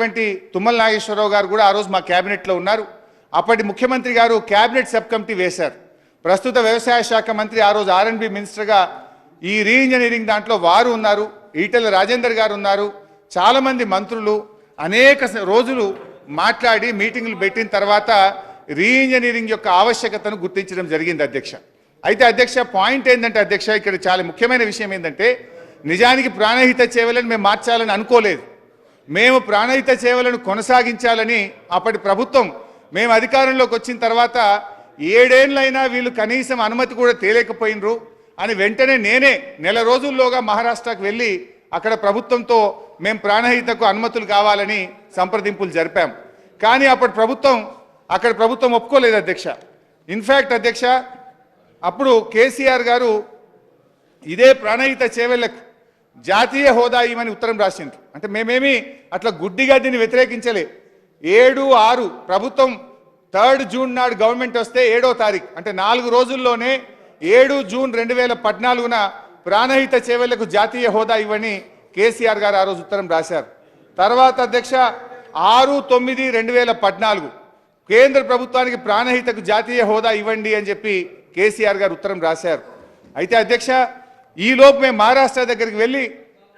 అటువంటి తుమ్మల నాగేశ్వరరావు గారు కూడా ఆ రోజు మా క్యాబినెట్లో ఉన్నారు. అప్పటి ముఖ్యమంత్రి గారు క్యాబినెట్ సబ్ కమిటీ వేశారు. ప్రస్తుత వ్యవసాయ శాఖ మంత్రి ఆ రోజు ఆర్ఎన్బి మినిస్టర్గా ఈ రీఇంజనీరింగ్ దాంట్లో వారు ఉన్నారు. ఈటెల రాజేందర్ గారు ఉన్నారు. చాలామంది మంత్రులు అనేక రోజులు మాట్లాడి మీటింగులు పెట్టిన తర్వాత రీఇంజనీరింగ్ యొక్క ఆవశ్యకతను గుర్తించడం జరిగింది అధ్యక్ష. అయితే అధ్యక్ష పాయింట్ ఏంటంటే అధ్యక్ష ఇక్కడ చాలా ముఖ్యమైన విషయం ఏంటంటే నిజానికి ప్రాణహిత చేయాలని మేము మార్చాలని అనుకోలేదు. మేము ప్రాణహిత సేవలను కొనసాగించాలని అప్పటి ప్రభుత్వం మేము అధికారంలోకి వచ్చిన తర్వాత ఏడేళ్ళైనా వీళ్ళు కనీసం అనుమతి కూడా తేలేకపోయినరు. అని వెంటనే నేనే నెల రోజుల్లోగా మహారాష్ట్రకు వెళ్ళి అక్కడ ప్రభుత్వంతో మేము ప్రాణహితకు అనుమతులు కావాలని సంప్రదింపులు జరిపాం. కానీ అప్పటి ప్రభుత్వం అక్కడ ప్రభుత్వం ఒప్పుకోలేదు అధ్యక్ష. ఇన్ఫ్యాక్ట్ అధ్యక్ష అప్పుడు కేసీఆర్ గారు ఇదే ప్రాణహిత చేవెళ్ళకు జాతీయ హోదా ఇవ్వని ఉత్తరం రాసింది అంటే మేమేమి అట్లా గుడ్డిగా దీన్ని వ్యతిరేకించలే. ఏడు ఆరు ప్రభుత్వం థర్డ్ జూన్ నాడు గవర్నమెంట్ వస్తే ఏడో తారీఖు అంటే నాలుగు రోజుల్లోనే ఏడు జూన్ రెండు వేల పద్నాలుగున ప్రాణహిత చేవలకు జాతీయ హోదా ఇవ్వని కేసీఆర్ గారు ఆ రోజు ఉత్తరం రాశారు. తర్వాత అధ్యక్ష ఆరు తొమ్మిది రెండు వేల పద్నాలుగు కేంద్ర ప్రభుత్వానికి ప్రాణహితకు జాతీయ హోదా ఇవ్వండి అని చెప్పి కేసీఆర్ గారు ఉత్తరం రాశారు. అయితే అధ్యక్ష ఈలోపు మేము మహారాష్ట్ర దగ్గరికి వెళ్ళి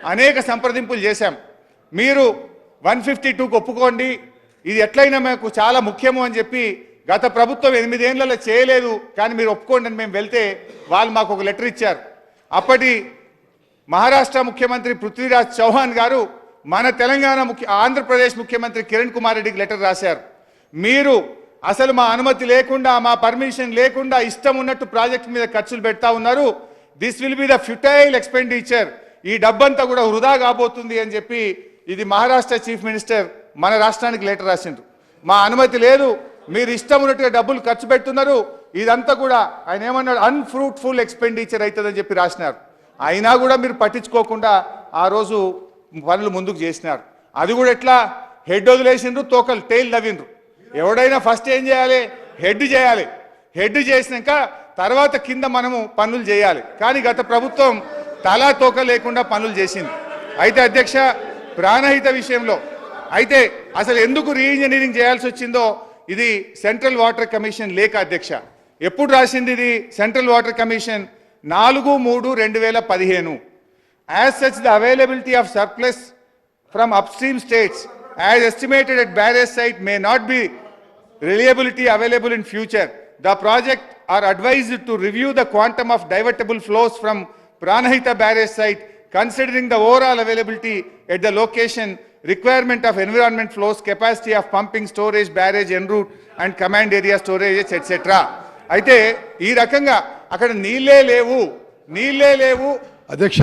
అనేక సంప్రదింపులు చేశాం. మీరు వన్ ఫిఫ్టీ టూకి ఒప్పుకోండి. ఇది ఎట్లయినా మాకు చాలా ముఖ్యము అని చెప్పి గత ప్రభుత్వం ఎనిమిదేళ్ళలో చేయలేదు కానీ మీరు ఒప్పుకోండి అని మేము వెళ్తే వాళ్ళు మాకు ఒక లెటర్ ఇచ్చారు. అప్పటి మహారాష్ట్ర ముఖ్యమంత్రి పృథ్వీరాజ్ చౌహాన్ గారు మన తెలంగాణ ముఖ్య ఆంధ్రప్రదేశ్ ముఖ్యమంత్రి కిరణ్ కుమార్ రెడ్డికి లెటర్ రాశారు. మీరు అసలు మా అనుమతి లేకుండా మా పర్మిషన్ లేకుండా ఇష్టం ఉన్నట్టు ప్రాజెక్ట్ మీద ఖర్చులు పెడతా ఉన్నారు. This will be the futile expenditure ఈ డబ్బంతా కూడా వృధా కాబోతుంది అని చెప్పి ఇది మహారాష్ట్ర చీఫ్ మినిస్టర్ మన రాష్ట్రానికి లెటర్ రాసిండ్రు. మా అనుమతి లేదు. మీరు ఇష్టం ఉన్నట్టుగా డబ్బులు ఖర్చు పెడుతున్నారు. ఇదంతా కూడా ఆయన ఏమన్నాడు? అన్ఫ్రూట్ఫుల్ ఎక్స్పెండిచర్ అవుతుందని చెప్పి రాసినారు. అయినా కూడా మీరు పట్టించుకోకుండా ఆ రోజు పనులు ముందుకు చేసినారు. అది కూడా ఎట్లా? హెడ్ వదిలేసిండ్రు తోకలు టెయిల్ నవ్విండ్రు. ఎవడైనా ఫస్ట్ ఏం చేయాలి? హెడ్ చేయాలి. హెడ్ చేసినాక తర్వాత కింద మనము పనులు చేయాలి. కానీ గత ప్రభుత్వం తలా తోక లేకుండా పనులు చేసింది. అయితే అధ్యక్ష ప్రాణహిత విషయంలో అయితే అసలు ఎందుకు రీఇంజనీరింగ్ చేయాల్సి వచ్చిందో ఇది సెంట్రల్ వాటర్ కమిషన్ లేక అధ్యక్ష. ఎప్పుడు రాసింది ఇది? సెంట్రల్ వాటర్ కమిషన్ నాలుగు మూడు రెండు వేల పదిహేను. As such the availability of surplus from upstream states as estimated at barrage site may not be reliability available in future the project are advised to review the quantum of divertible flows from Pranahita barrage site considering the overall availability at the location, requirement of environment flows, capacity of pumping, storage, barrage, en route and command area storage, etc. అయితే ఈ రకంగా అక్కడ నీళ్ళే లేవు నీళ్ళే లేవు అధ్యక్ష